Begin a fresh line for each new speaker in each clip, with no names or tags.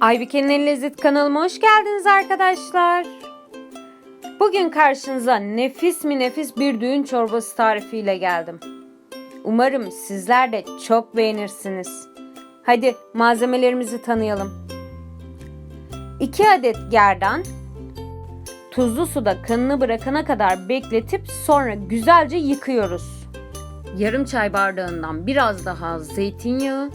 Aybike'nin El Lezzet kanalıma hoş geldiniz arkadaşlar. Bugün karşınıza nefis mi nefis bir düğün çorbası tarifiyle geldim. Umarım sizler de çok beğenirsiniz. Hadi malzemelerimizi tanıyalım. 2 adet gerdan, tuzlu suda kanını bırakana kadar bekletip sonra güzelce yıkıyoruz. Yarım çay bardağından biraz daha zeytinyağı,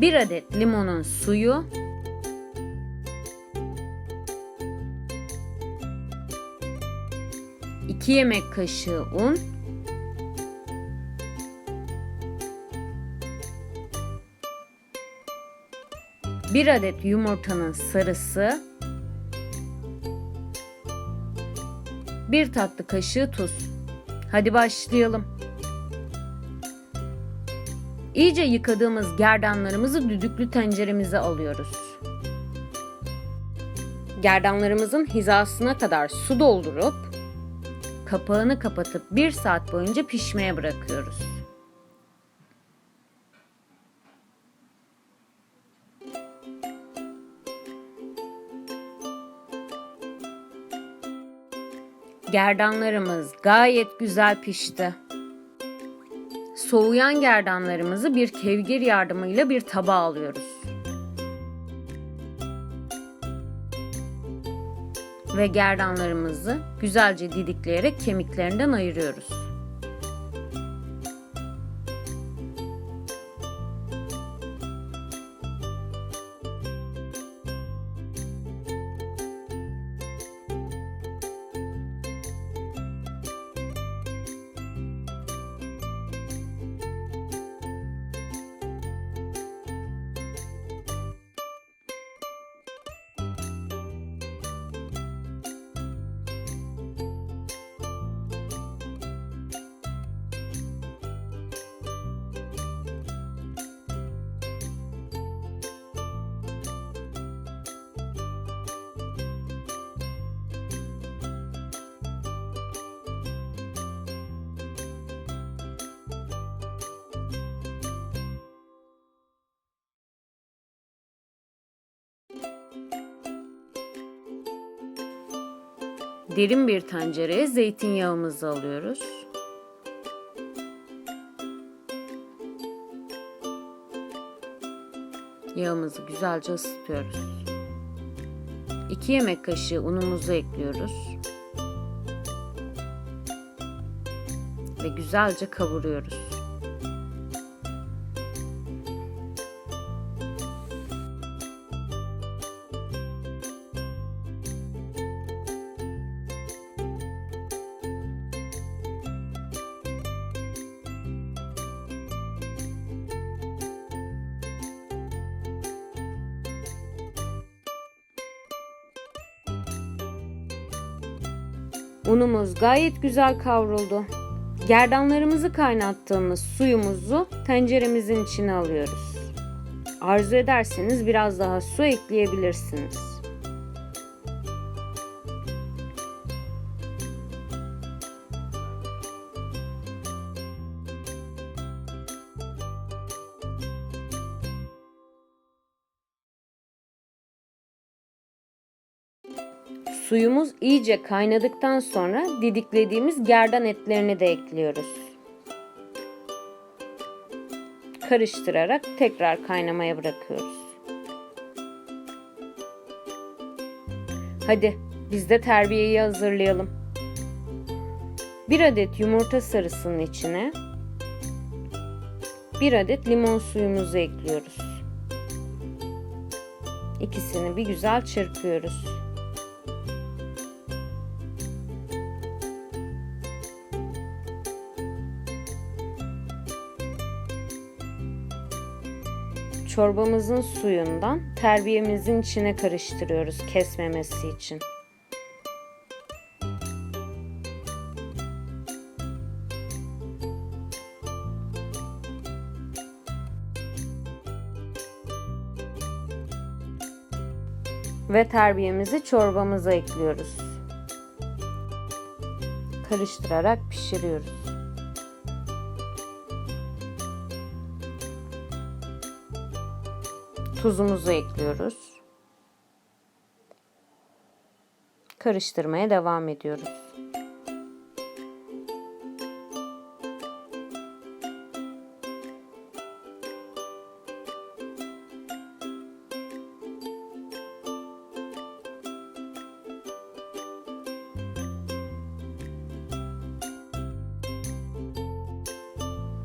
1 adet limonun suyu, iki yemek kaşığı un, bir adet yumurtanın sarısı, bir tatlı kaşığı tuz. Hadi başlayalım. İyice yıkadığımız gerdanlarımızı düdüklü tenceremize alıyoruz. Gerdanlarımızın hizasına kadar su doldurup kapağını kapatıp 1 saat boyunca pişmeye bırakıyoruz. Gerdanlarımız gayet güzel pişti. Soğuyan gerdanlarımızı bir kevgir yardımıyla bir tabağa alıyoruz. Ve gerdanlarımızı güzelce didikleyerek kemiklerinden ayırıyoruz. Derin bir tencereye zeytinyağımızı alıyoruz. Yağımızı güzelce ısıtıyoruz. 2 yemek kaşığı unumuzu ekliyoruz. Ve güzelce kavuruyoruz. Unumuz gayet güzel kavruldu. Gerdanlarımızı kaynattığımız suyumuzu tenceremizin içine alıyoruz. Arzu ederseniz biraz daha su ekleyebilirsiniz. Suyumuz iyice kaynadıktan sonra didiklediğimiz gerdan etlerini de ekliyoruz. Karıştırarak tekrar kaynamaya bırakıyoruz. Hadi biz de terbiyeyi hazırlayalım. Bir adet yumurta sarısının içine bir adet limon suyumuzu ekliyoruz. İkisini bir güzel çırpıyoruz. Çorbamızın suyundan terbiyemizin içine karıştırıyoruz kesmemesi için. Ve terbiyemizi çorbamıza ekliyoruz. Karıştırarak pişiriyoruz. Tuzumuzu ekliyoruz. Karıştırmaya devam ediyoruz.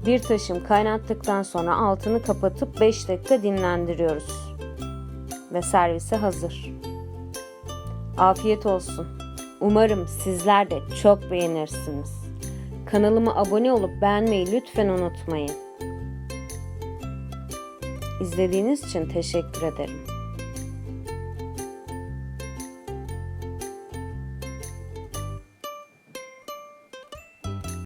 Bir taşım kaynattıktan sonra altını kapatıp 5 dakika dinlendiriyoruz. Ve servise hazır. Afiyet olsun. Umarım sizler de çok beğenirsiniz. Kanalıma abone olup beğenmeyi lütfen unutmayın. İzlediğiniz için teşekkür ederim.